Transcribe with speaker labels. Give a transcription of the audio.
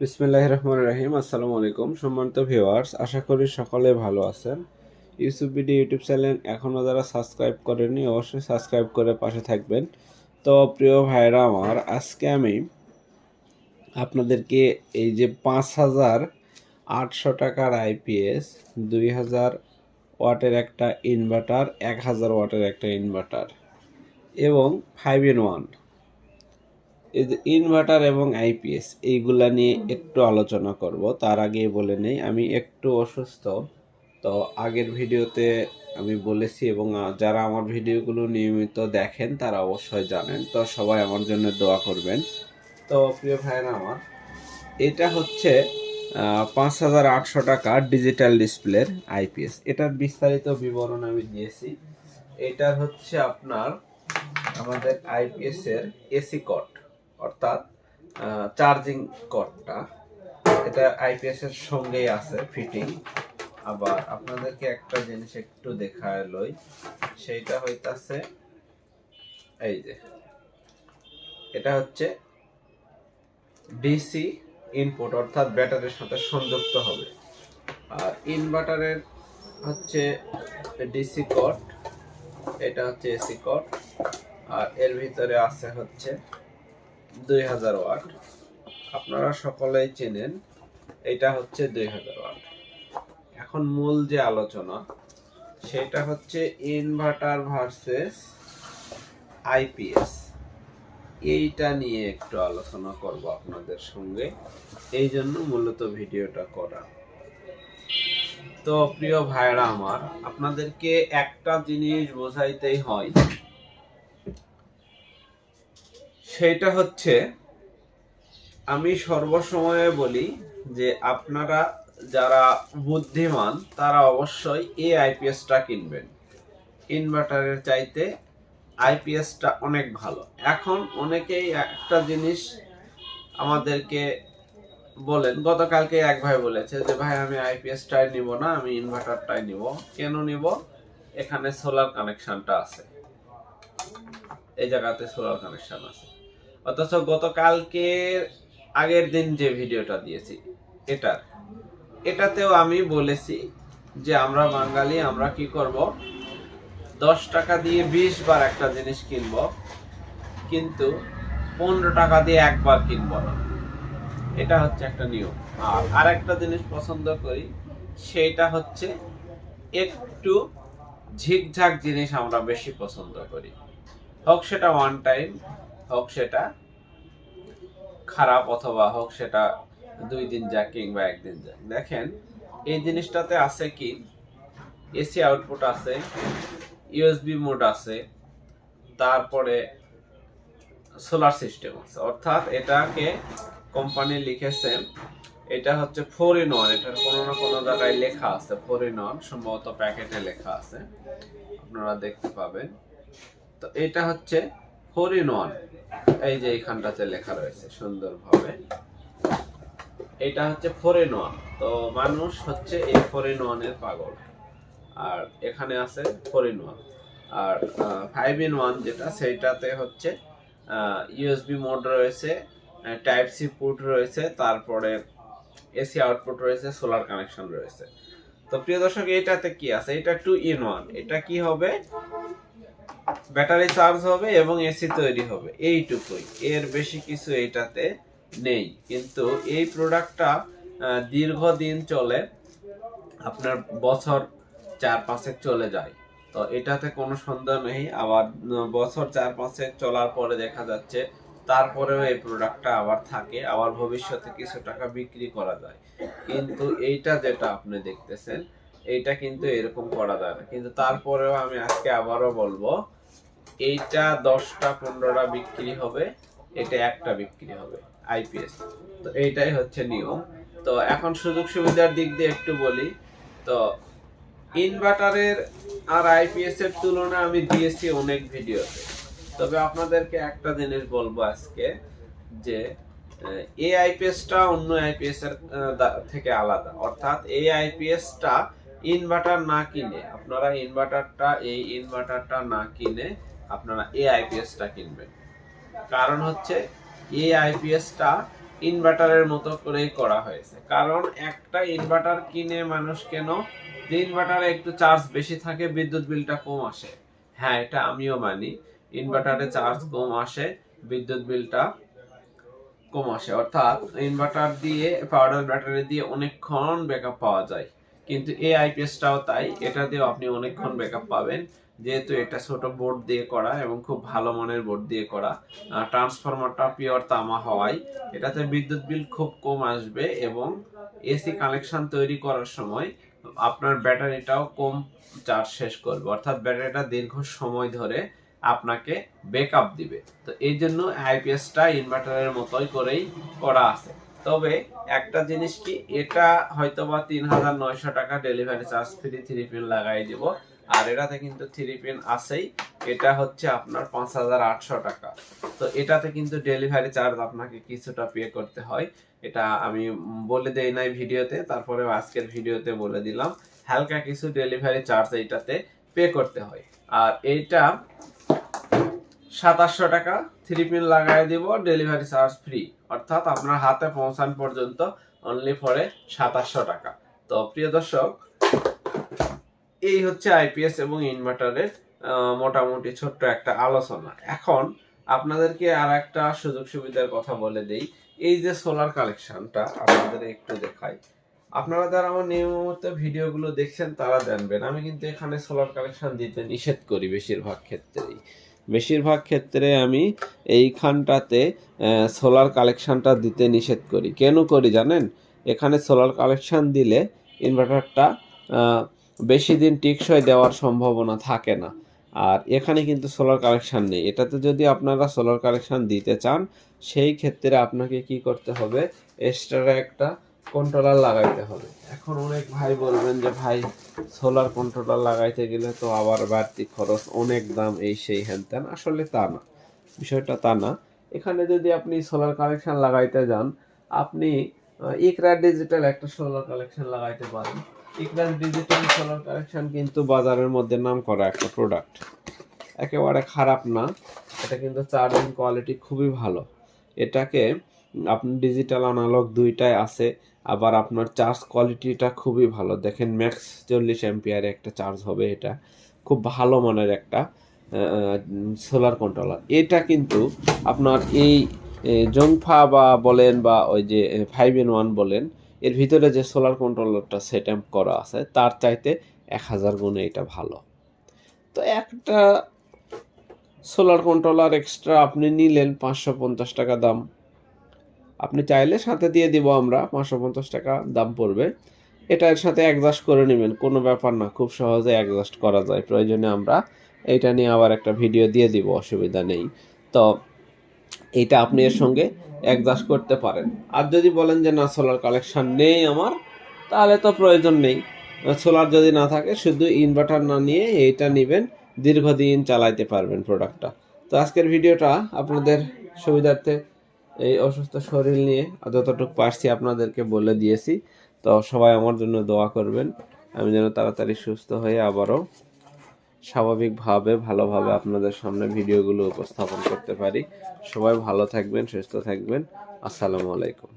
Speaker 1: বিসমিল্লাহ রহমান রাহিম, আসসালামু আলাইকুম। সম্মানিত ভিউয়ার্স, আশা করি সকলে ভালো আছেন। ইউসুফ বিডি ইউটিউব চ্যানেল এখনও যারা সাবস্ক্রাইব করেনি অবশ্যই সাবস্ক্রাইব করে পাশে থাকবেন। তো প্রিয় ভাইরা আমার, আজকে আমি আপনাদেরকে এই যে পাঁচ হাজার আটশো টাকার আইপিএস দুই হাজার ওয়াটের একটা ইনভার্টার, এক হাজার ওয়াটের একটা ইনভার্টার এবং ফাইভ ইন ওয়ান। এই যে ইনভার্টার এবং আইপিএস এইগুলা নিয়ে একটু আলোচনা করব। তার আগে বলে নেই আমি একটু অসুস্থ তো আগের ভিডিওতে আমি বলেছি এবং যারা আমার ভিডিওগুলো নিয়মিত দেখেন তারা অবশ্যই জানেন তো সবাই আমার জন্য দোয়া করবেন। তো প্রিয় ভাইরা আমার এটা হচ্ছে পাঁচ হাজার আটশো টাকা ডিজিটাল ডিসপ্লের আইপিএস এটার বিস্তারিত বিবরণ আমি দিয়েছি। এটা হচ্ছে আপনার আমাদের আইপিএস এর এসি কট অর্থাৎ চার্জিং কটটা এটা আইপিএস এর সঙ্গেই আছে ফিটিং আবার আপনাদেরকে একটা জিনিস একটু দেখায় লই। সেইটা হইতাছে, এই যে, এটা হচ্ছে ডিসি ইনপুট অর্থাৎ ব্যাটারির সাথে সংযুক্ত হবে। আর ইনভার্টারের হচ্ছে ডিসি কট এটা হচ্ছে এসি কট আর এর ভিতরে আছে হচ্ছে আপনারা সকলেই চেনেন, এটা হচ্ছে দুই হাজার ওয়াট। এখন মূল যে আলোচনা, সেটা হচ্ছে ইনভার্টার ভার্সেস আইপিএস এইটা নিয়ে একটু আলোচনা করব আপনাদের সঙ্গে। এই জন্য মূলত ভিডিওটা করা। তো প্রিয় ভাইরা আমার, আপনাদেরকে একটা জিনিস বোঝাইতেই হয় সেটা হচ্ছে, আমি সর্বসময়ে বলি যে আপনারা যারা বুদ্ধিমান, তারা অবশ্যই এই আইপিএসটা কিনবেন। ইনভার্টারের চাইতে আইপিএসটা অনেক ভালো। এখন অনেকেই একটা জিনিস আমাদেরকে বলেন, গতকালকে এক ভাই বলেছে যে, ভাই, আমি আইপিএসটাই নিব না, আমি ইনভার্টারটাই নিব। কেন নিব? এখানে সোলার কানেকশনটা আছে। এই জায়গাতে সোলার কানেকশন আছে। অথচ গতকালকে আগের দিন যে ভিডিওটা দিয়েছি, এটা। এটাতেও আমি বলেছি যে আমরা বাঙালি, আমরা কি করব? দশ টাকা দিয়ে বিশ বার একটা জিনিস কিনব, কিন্তু পনেরো টাকা দিয়ে একবার কিনবো না। এটা হচ্ছে একটা নিয়ম। আর আরেকটা জিনিস পছন্দ করি সেটা হচ্ছে একটু ঝিকঝাক জিনিস আমরা বেশি পছন্দ করি। হোক সেটা ওয়ান টাইম হোক সেটা খারাপ অথবা হোক সেটা দুই দিন যাক কিংবা একদিন যাক। দেখেন, এই জিনিসটাতে আছে কি? এসি আউটপুট আছে, ইউএসবি মোড আছে, তারপরে সোলার সিস্টেম আছে। অর্থাৎ এটাকে কোম্পানি লিখেছে, এটা হচ্ছে ফোর ইন ওয়ান এটার কোনো না কোনো জায়গায় লেখা আছে ফোর ইন ওয়ান সম্ভবত প্যাকেটে লেখা আছে। আপনারা দেখতে পাবেন। তো এটা হচ্ছে ওয়ান এই যে এইখানটাতে লেখা রয়েছে সুন্দরভাবে। এটা হচ্ছে ফোর ইন ওয়ান তো মানুষ হচ্ছে এই ফোর ইন ওয়ানের পাগল। আর এখানে আছে ফোর ইন ওয়ান আর ফাইভ ইন ওয়ান যেটা, সেইটাতে হচ্ছে ইউএসবি মোড রয়েছে টাইপ সি পুট রয়েছে, তারপরে এসি আউটপুট রয়েছে সোলার কানেকশন রয়েছে। তো প্রিয় দর্শক এটাতে কি আছে? এটা টু ইন ওয়ান এটা কি হবে? ব্যাটারি চার্জ হবে এবং এসি তৈরি হবে। এইটুকুই। এর বেশি কিছু এটাতে নেই। কিন্তু এই প্রোডাক্টটা দীর্ঘদিন চলে। আপনার বছর চার পাঁচেক চলে যায়। তো এটাতে কোনো সন্দেহ নেই। আবার বছর চার পাঁচেক চলার পরে দেখা যাচ্ছে, তারপরেও এই প্রোডাক্টটা আবার থাকে। আবার ভবিষ্যতে কিছু টাকা বিক্রি করা যায়। কিন্তু এইটা যেটা আপনি দেখতেছেন, এইটা কিন্তু এরকম করা যায় না। কিন্তু তারপরেও আমি আজকে আবারও বলব এইটা দশটা, পনেরোটা বিক্রি হবে, এটা একটা বিক্রি হবে আইপিএস তো এইটাই হচ্ছে নিয়ম। তো এখন সুযোগ সুবিধার দিক দিয়ে একটু বলি। তো ইনভার্টারের আর আইপিএস এর তুলনা আমি দিয়েছি অনেক ভিডিওতে। তবে আপনাদেরকে একটা জিনিস বলব আজকে, যে এই আইপিএসটা অন্য আইপিএস এর থেকে আলাদা। অর্থাৎ এই আইপিএসটা ইনভার্টার না কিনে, আপনারা ইনভার্টারটা, এই ইনভার্টারটা না কিনে আপনারা এই আইপিএসটা কিনবেন। কারণ হচ্ছে এই আইপিএসটা ইনভার্টারের মতো করেই করা হয়েছে। কারণ একটা ইনভার্টার কিনে মানুষ কেন? যে ইনভার্টারে একটু চার্জ বেশি থাকে, বিদ্যুৎ বিলটা কম আসে। হ্যাঁ এটা আমিও মানি। ইনভার্টারে চার্জ কম আসে, বিদ্যুৎ বিলটা কম আসে। অর্থাৎ ইনভার্টার দিয়ে পাউডার ব্যাটারি দিয়ে অনেকক্ষণ ব্যাকআপ পাওয়া যায়। কিন্তু এই আইপিএসটাও তাই। এটা দিয়েও আপনি অনেকক্ষণ ব্যাকআপ পাবেন। যেহেতু এটা ছোট বোর্ড দিয়ে করা এবং খুব ভালো মানের বোর্ড দিয়ে করা ট্রান্সফরমারটা পিওর তামা হওয়ায় এটাতে বিদ্যুৎ বিল খুব কম আসবে এবং এসি কানেকশন তৈরি করার সময় আপনার ব্যাটারিটাও কম চার্জ শেষ করবে। অর্থাৎ ব্যাটারিটা দীর্ঘ সময় ধরে আপনাকে ব্যাকআপ দিবে। তো এই জন্য আইপিএসটা ইনভার্টারের মতোই করেই করা আছে। তবে একটা জিনিস কি, এটা হয়তো বা তিন হাজার নয়শো টাকা delivery charge free three pin লাগাই দিব। আর এটাতে কিন্তু থ্রি পিন আছেই। এটা হচ্ছে আপনার পাঁচ হাজার আটশো টাকা। তো এটাতে কিন্তু ডেলিভারি চার্জ আপনাকে কিছুটা পে করতে হয়। এটা আমি বলে দেই নাই ভিডিওতে, তারপরে আজকের ভিডিওতে বলে দিলাম। হালকা কিছু ডেলিভারি চার্জ এইটাতে পে করতে হয়। আর এইটা সাতাশশো টাকা থ্রি পিন লাগাই দিব ডেলিভারি চার্জ ফ্রি অর্থাৎ আপনার হাতে পৌঁছান পর্যন্ত অনলি ফরে সাতাশশো টাকা। তো প্রিয় দর্শক এই হচ্ছে আইপিএস এবং ইনভার্টারের মোটামুটি ছোট্ট একটা আলোচনা। এখন আপনাদেরকে আর একটা সুযোগ সুবিধার কথা বলে দেই। এই যে সোলার কালেকশনটা আপনাদের একটু দেখাই। আপনারা যারা আমার নিয়মিত ভিডিওগুলো দেখছেন, তারা জানবেন, আমি কিন্তু এখানে সোলার কালেকশন দিতে নিষেধ করি বেশিরভাগ ক্ষেত্রেই। বেশিরভাগ ক্ষেত্রে আমি এইখানটাতে সোলার কালেকশনটা দিতে নিষেধ করি। কেন করি জানেন? এখানে সোলার কালেকশন দিলে ইনভার্টারটা বেশি দিন টিকসই দেওয়ার সম্ভাবনা থাকে না। আর এখানে কিন্তু সোলার কালেকশন নেই। এটাতে যদি আপনারা সোলার কালেকশন দিতে চান, সেই ক্ষেত্রে আপনাকে কি করতে হবে? এক্সট্রা একটা কন্ট্রোলার লাগাইতে হবে। এখন অনেক ভাই বলবেন যে, ভাই সোলার কন্ট্রোলার লাগাইতে গেলে তো আবার বাড়তি খরচ, অনেক দাম, এই সেই হ্যান ত্যান। আসলে তা না। বিষয়টা তা না। এখানে যদি আপনি সোলার কালেকশন লাগাইতে যান, আপনি ইকরা ডিজিটাল একটা সোলার কালেকশন লাগাইতে পারেন। ইকরা ডিজিটাল সোলার কালেকশন কিন্তু বাজারের মধ্যে নাম করা একটা প্রোডাক্ট একেবারে খারাপ না। এটা কিন্তু চার্জিং কোয়ালিটি খুবই ভালো। এটাকে আপনি ডিজিটাল অ্যানালগ দুইটাই আছে, আবার আপনার চার্জ কোয়ালিটিটা খুবই ভালো। দেখেন ম্যাক্স চল্লিশ এম্পিয়ারে একটা চার্জ হবে এটা। খুব ভালো মানের একটা সোলার কন্ট্রোলার এটা কিন্তু আপনার এই জংফা বা বলেন বা ওই যে ফাইভ ইন ওয়ান বলেন এর ভিতরে যে সোলার কন্ট্রোলারটা সেট আপ করা আছে, তার চাইতে এক হাজার গুণে এটা ভালো। তো একটা সোলার কন্ট্রোলার এক্সট্রা আপনি নিলেন পাঁচশো পঞ্চাশ টাকা দাম। আপনি চাইলে সাথে দিয়ে দিব আমরা, পাঁচশো পঞ্চাশ টাকা দাম পড়বে। এটার সাথে অ্যাডজাস্ট করে নেবেন, কোনো ব্যাপার না, খুব সহজে অ্যাডজাস্ট করা যায়। প্রয়োজনে আমরা এটা নিয়ে আবার একটা ভিডিও দিয়ে দিব, অসুবিধা নেই। তো, এটা আপনি এর সঙ্গে অ্যাডজাস্ট করতে পারেন। আর যদি বলেন যে, না সোলার কালেকশান নেই আমার, তাহলে তো প্রয়োজন নেই। সোলার যদি না থাকে, শুধু ইনভার্টার না নিয়ে এইটা নেবেন, দীর্ঘদিন চালাইতে পারবেন প্রোডাক্টটা তো আজকের ভিডিওটা আপনাদের সুবিধার্থে এই অসুস্থ শরীর নিয়ে যতটুকু পারছি আপনাদেরকে বলে দিয়েছি। তো সবাই আমার জন্য দোয়া করবেন। আমি যেন তাড়াতাড়ি সুস্থ হয়ে আবারও স্বাভাবিকভাবে ভালোভাবে আপনাদের সামনে ভিডিওগুলো উপস্থাপন করতে পারি। সবাই ভালো থাকবেন সুস্থ থাকবেন। আসসালামু আলাইকুম।